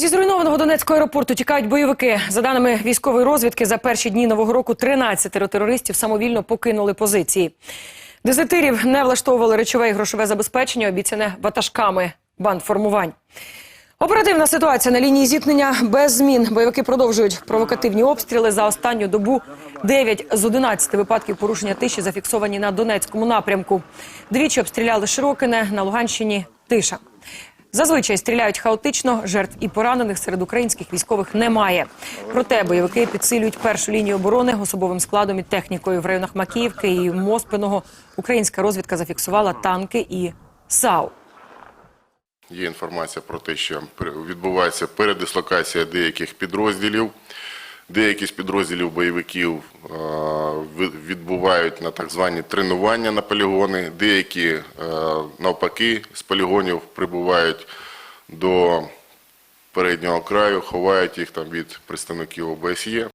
Зі зруйнованого Донецького аеропорту тікають бойовики. За даними військової розвідки, за перші дні нового року 13 терористів самовільно покинули позиції. Дезертирів не влаштовували речове і грошове забезпечення, обіцяне ватажками бандформувань. Оперативна ситуація на лінії зіткнення без змін. Бойовики продовжують провокативні обстріли. За останню добу 9 з 11 випадків порушення тиші зафіксовані на Донецькому напрямку. Двічі обстріляли Широкине, на Луганщині – тиша. Зазвичай стріляють хаотично, жертв і поранених серед українських військових немає. Проте бойовики підсилюють першу лінію оборони особовим складом і технікою. В районах Макіївки і Моспиного українська розвідка зафіксувала танки і САУ. Є інформація про те, що відбувається передислокація деяких підрозділів. Деякі з підрозділів бойовиків ви- відбувають на так звані тренування на полігони, деякі е, навпаки з полігонів прибувають до переднього краю, ховають їх там від представників ОБСЄ.